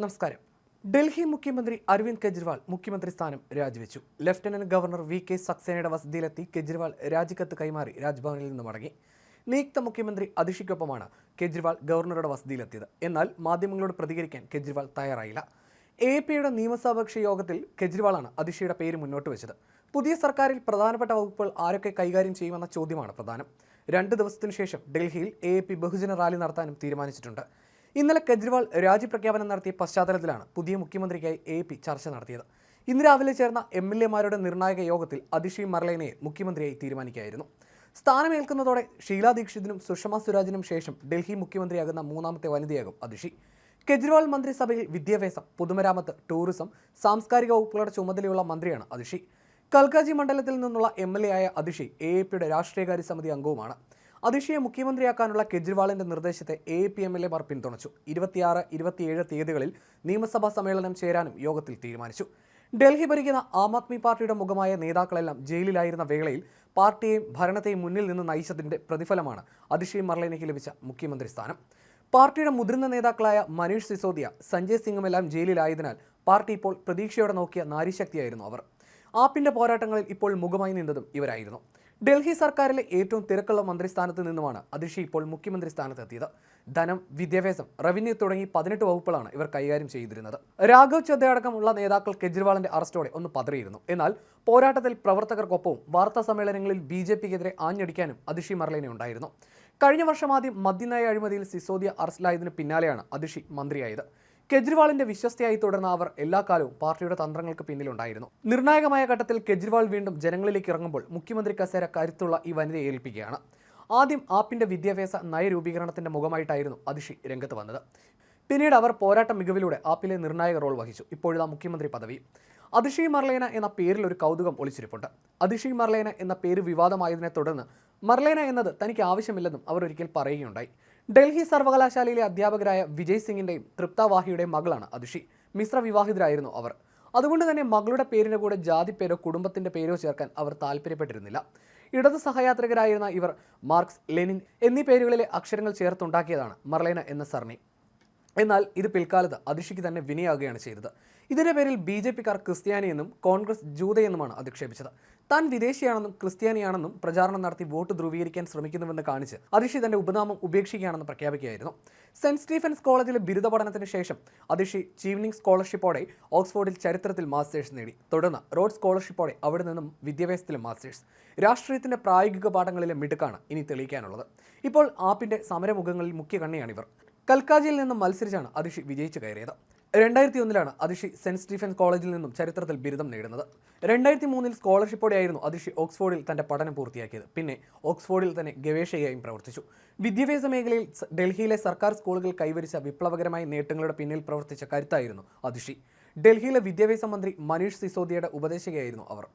നമസ്കാരം. ഡൽഹി മുഖ്യമന്ത്രി അരവിന്ദ് കെജ്രിവാൾ മുഖ്യമന്ത്രി സ്ഥാനം രാജിവെച്ചു. ലഫ്റ്റനന്റ് ഗവർണർ വി കെ സക്സേനയുടെ വസതിയിലെത്തി കെജ്രിവാൾ രാജിക്കത്ത് കൈമാറി രാജ്ഭവനിൽ നിന്ന് മടങ്ങി. നിയുക്ത മുഖ്യമന്ത്രി അതിഷിക്കൊപ്പമാണ് കെജ്രിവാൾ ഗവർണറുടെ വസതിയിലെത്തിയത്. എന്നാൽ മാധ്യമങ്ങളോട് പ്രതികരിക്കാൻ കെജ്രിവാൾ തയ്യാറായില്ല. എ പിയുടെ നിയമസഭാകക്ഷി യോഗത്തിൽ കെജ്രിവാളാണ് അതിഷിയുടെ പേര് മുന്നോട്ട് വെച്ചത്. പുതിയ സർക്കാരിൽ പ്രധാനപ്പെട്ട വകുപ്പുകൾ ആരൊക്കെ കൈകാര്യം ചെയ്യുമെന്ന ചോദ്യമാണ് പ്രധാനം. രണ്ട് ദിവസത്തിനു ശേഷം ഡൽഹിയിൽ എ ബഹുജന റാലി നടത്താനും തീരുമാനിച്ചിട്ടുണ്ട്. ഇന്നലെ കെജ്രിവാൾ രാജിപ്രഖ്യാപനം നടത്തിയ പശ്ചാത്തലത്തിലാണ് പുതിയ മുഖ്യമന്ത്രിക്കായി എ പി ചർച്ച നടത്തിയത്. ഇന്ന് രാവിലെ ചേർന്ന എം എൽ എമാരുടെ നിർണായക യോഗത്തിൽ അതിഷി മർലേനയെ മുഖ്യമന്ത്രിയായി തീരുമാനിക്കുകയായിരുന്നു. സ്ഥാനമേൽക്കുന്നതോടെ ഷീലാ ദീക്ഷിതിനും സുഷമ സ്വരാജിനും ശേഷം ഡൽഹി മുഖ്യമന്ത്രിയാകുന്ന മൂന്നാമത്തെ വനിതയാകും അതിഷി കെജ്രിവാൾ മന്ത്രിസഭയിൽ വിദ്യാഭ്യാസം പൊതുമരാമത്ത് ടൂറിസം സാംസ്കാരിക വകുപ്പുകളുടെ ചുമതലയുള്ള മന്ത്രിയാണ് അതിഷി കൽക്കാജി മണ്ഡലത്തിൽ നിന്നുള്ള എം എൽ എ ആയ അതിഷി എ എ പിയുടെ രാഷ്ട്രീയകാര്യ സമിതി അംഗവുമാണ്. അതിഷിയെ മുഖ്യമന്ത്രിയാക്കാനുള്ള കെജ്രിവാളിന്റെ നിർദ്ദേശത്തെ എ പി എം എൽ എമാർ പിന്തുണച്ചു. ഇരുപത്തിയാറ് ഇരുപത്തിയേഴ് തീയതികളിൽ നിയമസഭാ സമ്മേളനം ചേരാനും യോഗത്തിൽ തീരുമാനിച്ചു. ഡൽഹി ഭരിക്കുന്ന ആം ആദ്മി പാർട്ടിയുടെ മുഖമായ നേതാക്കളെല്ലാം ജയിലിലായിരുന്ന വേളയിൽ പാർട്ടിയെയും ഭരണത്തെയും മുന്നിൽ നിന്ന് നയിച്ചതിന്റെ പ്രതിഫലമാണ് അതിഷി മർലേനയ്ക്ക് ലഭിച്ച മുഖ്യമന്ത്രി സ്ഥാനം. പാർട്ടിയുടെ മുതിർന്ന നേതാക്കളായ മനീഷ് സിസോദിയ സഞ്ജയ് സിംഗുമെല്ലാം ജയിലിലായതിനാൽ പാർട്ടി ഇപ്പോൾ പ്രതീക്ഷയോടെ നോക്കിയ നാരിശക്തിയായിരുന്നു അവർ. ആപ്പിന്റെ പോരാട്ടങ്ങളിൽ ഇപ്പോൾ മുഖമായി നിന്നതും ഇവരായിരുന്നു. ഡൽഹി സർക്കാരിലെ ഏറ്റവും തിരക്കുള്ള മന്ത്രിസ്ഥാനത്ത് നിന്നുമാണ് അതിഷി ഇപ്പോൾ മുഖ്യമന്ത്രി സ്ഥാനത്തെത്തിയത്. ധനം വിദ്യാഭ്യാസം റവന്യൂ തുടങ്ങി പതിനെട്ട് വകുപ്പുകളാണ് ഇവർ കൈകാര്യം ചെയ്തിരുന്നത്. രാഘവ് ചദ്ദ അടക്കമുള്ള നേതാക്കൾ കെജ്രിവാളിന്റെ അറസ്റ്റോടെ ഒന്ന് പതറിയിരുന്നു. എന്നാൽ പോരാട്ടത്തിൽ പ്രവർത്തകർക്കൊപ്പവും വാർത്താ സമ്മേളനങ്ങളിൽ ബി ജെ പിക്കെതിരെ ആഞ്ഞടിക്കാനും അതിഷി മർലേനെ ഉണ്ടായിരുന്നു. കഴിഞ്ഞ വർഷം ആദ്യം മദ്യനയ അഴിമതിയിൽ സിസോദിയ അറസ്റ്റിലായതിനു പിന്നാലെയാണ് അതിഷി മന്ത്രിയായത്. കെജ്രിവാളിന്റെ വിശ്വസ്തയായി തുടർന്ന അവർ എല്ലാ കാലവും പാർട്ടിയുടെ തന്ത്രങ്ങൾക്ക് പിന്നിലുണ്ടായിരുന്നു. നിർണായകമായ ഘട്ടത്തിൽ കെജ്രിവാൾ വീണ്ടും ജനങ്ങളിലേക്ക് ഇറങ്ങുമ്പോൾ മുഖ്യമന്ത്രി കസേര കരുത്തുള്ള ഈ വനിതയെ ഏൽപ്പിക്കുകയാണ്. ആദ്യം ആപ്പിന്റെ വിദ്യാഭ്യാസ നയരൂപീകരണത്തിന്റെ മുഖമായിട്ടായിരുന്നു അതിഷി രംഗത്ത് വന്നത്. പിന്നീട് അവർ പോരാട്ട മികവിലൂടെ ആപ്പിലെ നിർണായക റോൾ വഹിച്ചു. ഇപ്പോഴിതാ മുഖ്യമന്ത്രി പദവി. അതിഷി മർലേന എന്ന പേരിൽ ഒരു കൗതുകം ഒളിച്ചിരിപ്പുണ്ട്. അതിഷി മർലേന എന്ന പേര് വിവാദമായതിനെ തുടർന്ന് മർലേന എന്നത് തനിക്ക് ആവശ്യമില്ലെന്നും അവർ ഒരിക്കൽ പറയുകയുണ്ടായി. ഡൽഹി സർവകലാശാലയിലെ അധ്യാപകരായ വിജയ് സിംഗിന്റെയും തൃപ്ത വാഹിയുടെയും മകളാണ് അതിഷി. മിശ്ര വിവാഹിതരായിരുന്നു അവർ. അതുകൊണ്ട് തന്നെ മകളുടെ പേരിന്റെ കൂടെ ജാതി പേരോ കുടുംബത്തിന്റെ പേരോ ചേർക്കാൻ അവർ താല്പര്യപ്പെട്ടിരുന്നില്ല. ഇടത് സഹയാത്രികരായിരുന്ന ഇവർ മാർക്സ് ലെനിൻ എന്നീ പേരുകളിലെ അക്ഷരങ്ങൾ ചേർത്തുണ്ടാക്കിയതാണ് മർലേന എന്ന സർണി എന്നാൽ ഇത് പിൽക്കാലത്ത് അതിഷിക്ക് തന്നെ വിനയാകുകയാണ് ചെയ്തത്. ഇതിന്റെ പേരിൽ ബി ജെ പിക്കാർ ക്രിസ്ത്യാനി എന്നും കോൺഗ്രസ് ജൂതയെന്നുമാണ് അധിക്ഷേപിച്ചത്. താൻ വിദേശിയാണെന്നും ക്രിസ്ത്യാനിയാണെന്നും പ്രചാരണം നടത്തി വോട്ട് ധ്രുവീകരിക്കാൻ ശ്രമിക്കുന്നുവെന്ന് കാണിച്ച് അതിഷി തന്റെ ഉപനാമം ഉപേക്ഷിക്കുകയാണെന്ന് പ്രഖ്യാപിക്കുകയായിരുന്നു. സെന്റ് സ്റ്റീഫൻസ് കോളേജിലെ ബിരുദ പഠനത്തിന് ശേഷം അതിഷി ചീവനിങ് സ്കോളർഷിപ്പോടെ ഓക്സ്ഫോർഡിൽ ചരിത്രത്തിൽ മാസ്റ്റേഴ്സ് നേടി. തുടർന്ന് റോഡ് സ്കോളർഷിപ്പോടെ അവിടെ നിന്നും വിദ്യാഭ്യാസത്തിലെ മാസ്റ്റേഴ്സ്. രാഷ്ട്രീയത്തിന്റെ പ്രായോഗിക പാഠങ്ങളിലെ മിടുക്കാണ് ഇനി തെളിയിക്കാനുള്ളത്. ഇപ്പോൾ ആപ്പിന്റെ സമരമുഖങ്ങളിൽ മുഖ്യ കണ്ണിയാണിവർ. കൽക്കാജിയിൽ നിന്നും മത്സരിച്ചാണ് അതിഷി വിജയിച്ചു കയറിയത്. രണ്ടായിരത്തി ഒന്നിലാണ് അതിഷി സെന്റ് സ്റ്റീഫൻസ് കോളേജിൽ നിന്നും ചരിത്രത്തിൽ ബിരുദം നേടുന്നത്. രണ്ടായിരത്തി മൂന്നിൽ സ്കോളർഷിപ്പോടെയായിരുന്നു അതിഷി ഓക്സ്ഫോർഡിൽ തന്റെ പഠനം പൂർത്തിയാക്കിയത്. പിന്നെ ഓക്സ്ഫോർഡിൽ തന്നെ ഗവേഷകയായും പ്രവർത്തിച്ചു. വിദ്യാഭ്യാസ മേഖലയിൽ ഡൽഹിയിലെ സർക്കാർ സ്കൂളുകൾ കൈവരിച്ച വിപ്ലവകരമായ നേട്ടങ്ങളുടെ പിന്നിൽ പ്രവർത്തിച്ച കരുത്തായിരുന്നു അതിഷി. ഡൽഹിയിലെ വിദ്യാഭ്യാസ മന്ത്രി മനീഷ് സിസോദിയയുടെ ഉപദേശകയായിരുന്നു അവർ.